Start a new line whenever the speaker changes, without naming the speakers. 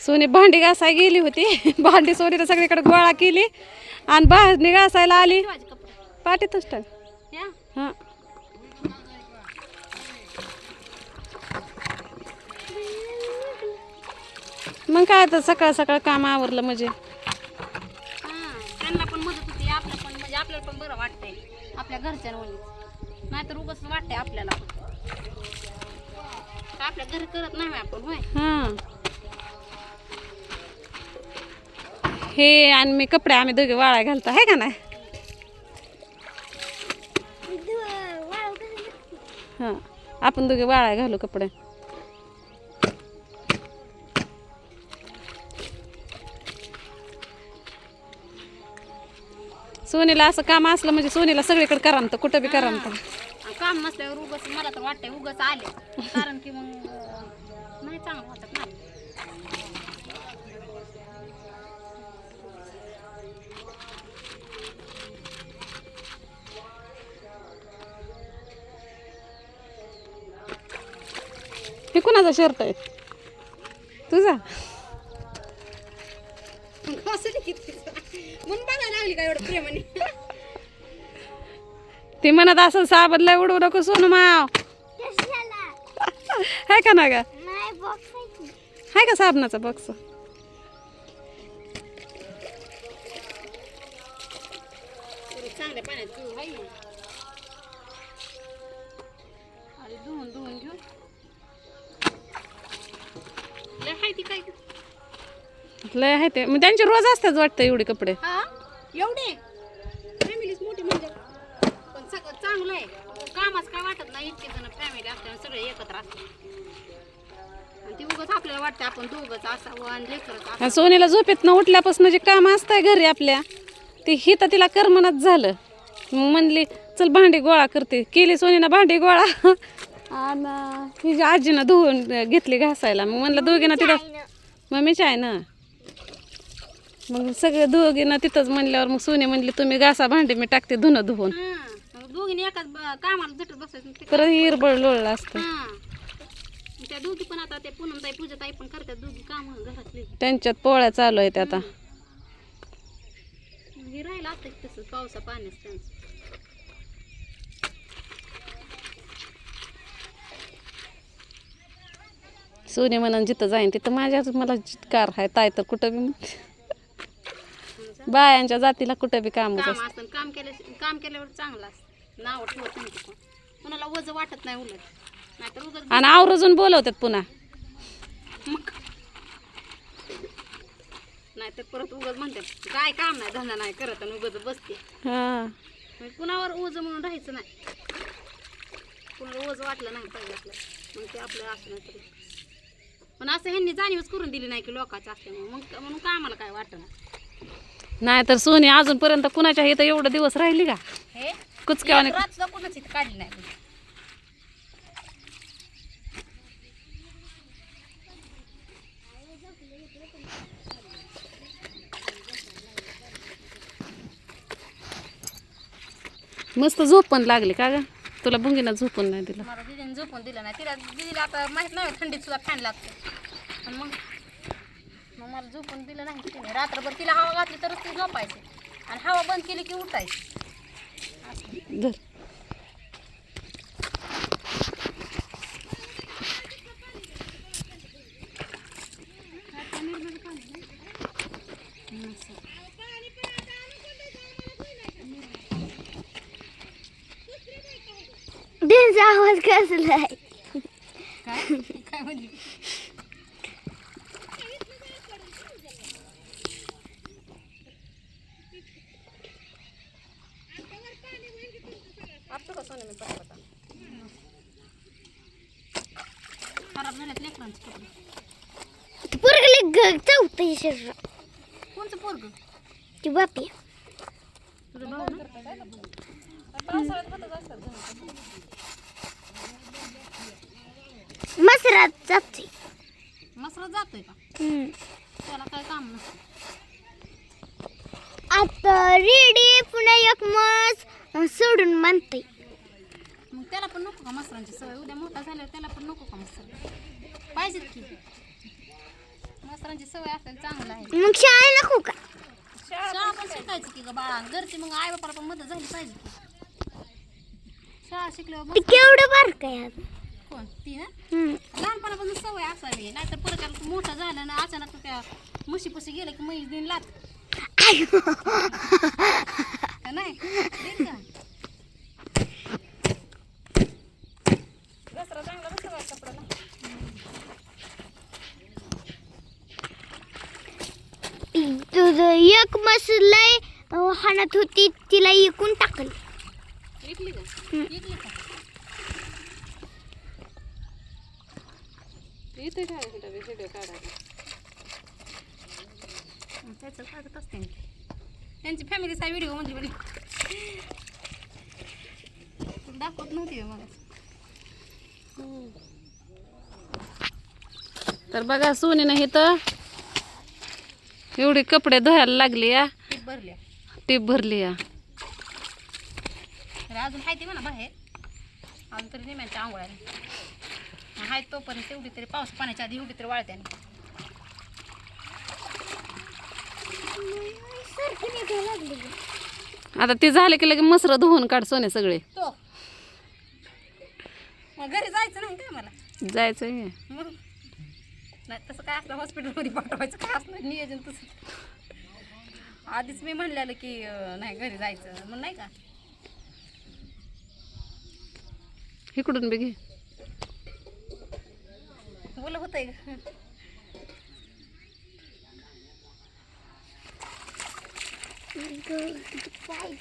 Sony भांडी घासाय गेली होती. भांडी सोनीनं सगळीकडे गोळा केली. आणि भांडी घासायला आली. पाठीतच टाक. हां. मग काय तर सकाळ सकाळ काम आवरलं म्हणजे?
हा त्यांना पण मदत होती आपल्या पण म्हणजे आपल्याला पण बरं वाटतंय. आपल्या घरच्यांवर नाहीतर उगाच वाटतंय आपल्याला पण. आपल्या घरी करत नाही आपण होय?
हां. हे आणि मी कपडे आम्ही दोघे वाळा घालतो आहे का नाही? हां. आपण दोघे वाळा घालू कपडे. सोनीला असं काम असलं म्हणजे सोनीला सगळीकडे करामतं कुठं बी करामतं
आणि काम नसल्यावर उगाच मला तर वाटतंय उगाच आले. कारण की मग नाही चांगलं वाटत ना.
हे कुणाचा शर्ट आहे? तुझा?
म्हणून बघायला लागली का एवढं प्रेमाने?
ती म्हणत असं साबदला उडवू नको सोनू माव. आहे का ना ग आहे का. साबणाचा बॉक्स
चांगल्या पाण्यात तू हाय ना? अरे धुवून धुवून घेऊ. लय हाय ती काय?
लय आहे ते. मग त्यांचे रोज असतात वाटतं एवढे कपडे?
हा एवढे? फॅमिलीच मोठी म्हणजे? पण सगळं चांगलं आहे. कामाच काय वाटत नाही इतके जण फॅमिली असल्याने सगळे एकत्र असतात. आणि ती उगाच आपल्याला वाटतं आपण दोघंच असावं आणि लेकरच असावं.
आणि सोनीला झोपेत न उठल्यापासून जे काम असतंय घरी आपल्या ते ही तर तिला करमनच झालं. मग म्हणली चल भांडी गोळा करते. केली सोनीनं भांडी गोळा. आणि हिच्या आजीनं धुवून घेतली घासायला. मग म्हणलं दोघीनं तिथं मम्मीच्या आहे ना मग सगळं दोघीनं तिथंच म्हणल्यावर मग सोनी म्हणली तुम्ही घासा भांडी मी टाकते धुणं धुवून.
हा दोघींनी एकाच ब- कामाला झटत बसायचं ते.
परत हिरबळ लोळलं असतं.
हा. त्या दोघी पण आता ते पूनमताई पूजाताई पण करतात दोघी काम घरातली.
त्यांच्यात पोळ्या चालू आहेत आता.
हे राहिलं असतं की तसंच पावसा पाण्याच त्यांचं.
सोनी म्हणून जिथं जाईन तिथं माझ्याच मला कार आहे ताय तर कुठं बी म्हणते. बायांच्या जातीला कुठं बी कामच
काम
असतं
असतं. काम केल्या काम केल्यावर चांगलं असतं. नाव ठेवत नाही ते पण कुणाला वज वाटत नाही उलट. नाहीतर उगाच
आणि आवरजून बोलवतात पुन्हा.
मग. नाहीतर परत उगाच म्हणतात काय काम नाही धंदा नाही करत आणि उगाच बसते.
हा.
कुणावर ओझ म्हणून राहायचं नाही. कुणाला ओझ वाटलं नाही पाहिजे आपलं मग ते आपलं असं नाही तरी. पण असं ह्यांनी जाणीवच करून दिली नाही की लोकांचं असल्यामुळे. मग म्हणून काय आम्हाला काय वाटत
नाही तर सोनी अजूनपर्यंत कुणाच्या इथं एवढं दिवस राहिली का?
हे?
कुचक्यावाने
रात सुद्धा कोणाच इथं काढली नाही कधी.
मस्त झोप पण लागली का ग? तुला बुंगीनं झोपून नाही दिलं.
मला दिदीने झोपून दिलं नाही. तिला दिदीला आता माहीत नाही थंडीत सुद्धा फॅन लागतो. आणि मग मला झोपून दिलं नाही तिने. रात्रभर तिला हवा घातली तरच ती झोपायची. आणि हवा बंद केली की उठायची.
धर.
आवाज कसला आहे
काय काय म्हणजे आपलं का सोनं मी परत खराब झाल्यात लेकरांचे कपडे
पोरगले चौथं शरीर
कोणचं पोरग
ती बापी
तुझं भाऊ
मसरात जाते
जातोय का त्याला काय काम नसतं
आता रेडी पुन्हा एक मस सोडून म्हणते.
मग त्याला पण नको का मसरांची सवय? उद्या मोठा झाल्यावर त्याला पण नको का मसर? पाहिजेत की. मसरांची सवय असेल चांगलं आहे.
मग शाळा नको का?
शाळा पण शिकायची की ग बाळा. घरची मग आई बापाला पण मदत झाली पाहिजे की. शाळा शिकल्यावर
केवढं आहे अजून.
कोण? ती ना. लहानपणापासून सवय असावी. नाहीतर परत मोठं झालं ना अचानक त्या म्हशीपशी गेलं की म्हैस देईन लात. नाही देईन का
दसरा चांगला बसला बा कपड्याला
एक मसलय हाणत होती तिला इकून टाकल.
त्याचं. त्यांची फॅमिलीचा व्हिडिओ म्हणजे बरी. दाखवत नव्हती मला
तर बघा सोनीनं इथं एवढी कपडे धुवायला लागली या.
टीप भरल्या.
टीप भरली या.
अजून आहे ते म्हणा बाहेर. अजून तरी निम्यांच्या आंघोळ्याने आहे तोपर्यंत तेवढी तरी पाऊस पाण्याच्या आधी एवढी तरी वाळत्याने
आता ते झाले की लगे मसर धुवून काढ सोने सगळे.
घरी जायचं नाही काय मला?
जायचं
नाही तसं काय असलं हॉस्पिटलमध्ये पाठवायचं काय असलं नियोजन तसं. आधीच मी म्हणलेलं की नाही घरी जायचं मग नाही का?
इकडून बी घे.
बोल होतंय का
पाय